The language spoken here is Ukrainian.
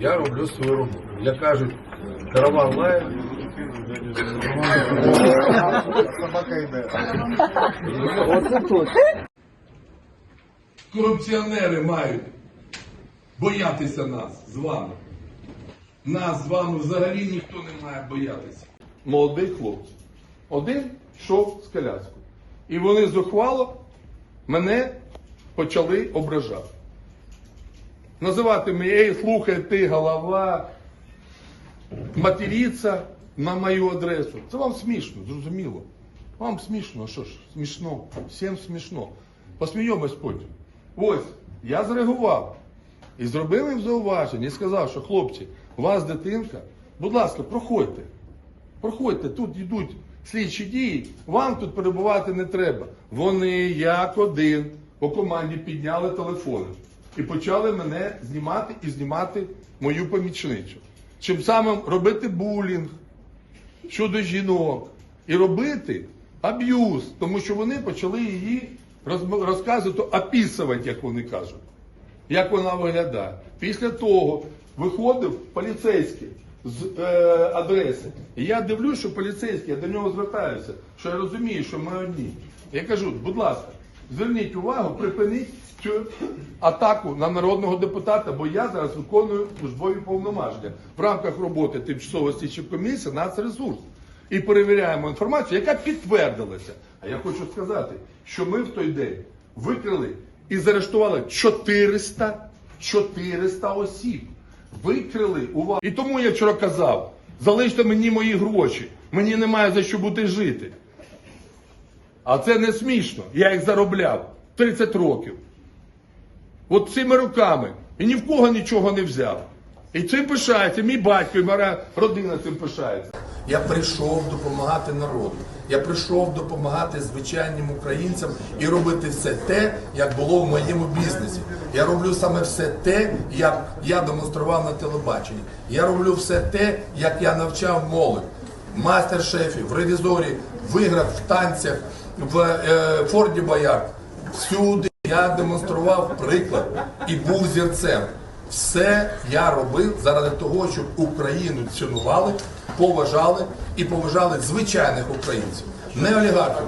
Я роблю свою роботу. Як кажуть, караван лає. Собака йде. Корупціонери мають боятися нас з вами. Нас з вами взагалі ніхто не має боятися. Молодий хлопець. Один йшов з коляскою. І вони зухвало мене почали ображати. Називати мене, ей, слухай, ти голова, матеріться на мою адресу. Це вам смішно, зрозуміло. Вам смішно, що ж, смішно, всім смішно. Посміємось потім. Ось, я зреагував і зробив їм зауваження і сказав, що хлопці, у вас дитинка, будь ласка, проходьте. Проходьте, тут йдуть слідчі дії, вам тут перебувати не треба. Вони як один по команді підняли телефони і почали мене знімати і знімати мою помічницю. Чим самим робити булінг щодо жінок і робити аб'юз, тому що вони почали її розказувати, описувати, як вони кажуть як вона виглядає. Після того виходив поліцейський з е, адреси. І я дивлюсь, що поліцейський, я до нього звертаюся, що я розумію, що ми одні. Я кажу, будь ласка, зверніть увагу, припиніть цю атаку на народного депутата, бо я зараз виконую службові повноваження в рамках роботи тимчасової слідчої комісії Нацресурс. І перевіряємо інформацію, яка підтвердилася. А я хочу сказати, що ми в той день викрили і заарештували 400, 400 осіб. Викрили увагу. І тому я вчора казав: залиште мені мої гроші, мені немає за що бути жити. А це не смішно. Я їх заробляв 30 років. От цими руками. І ні в кого нічого не взяв. І цим пишається, мій батько і моя родина цим пишається. Я прийшов допомагати народу. Я прийшов допомагати звичайним українцям і робити все те, як було в моєму бізнесі. Я роблю саме все те, як я демонстрував на телебаченні. Я роблю все те, як я навчав молодь. Мастер-шефів, в ревізорі, виграв в танцях, в е, Форді Боярд. Всюди я демонстрував приклад і був зірцем. Все я робив заради того, щоб Україну цінували, поважали і поважали звичайних українців, не олігархів.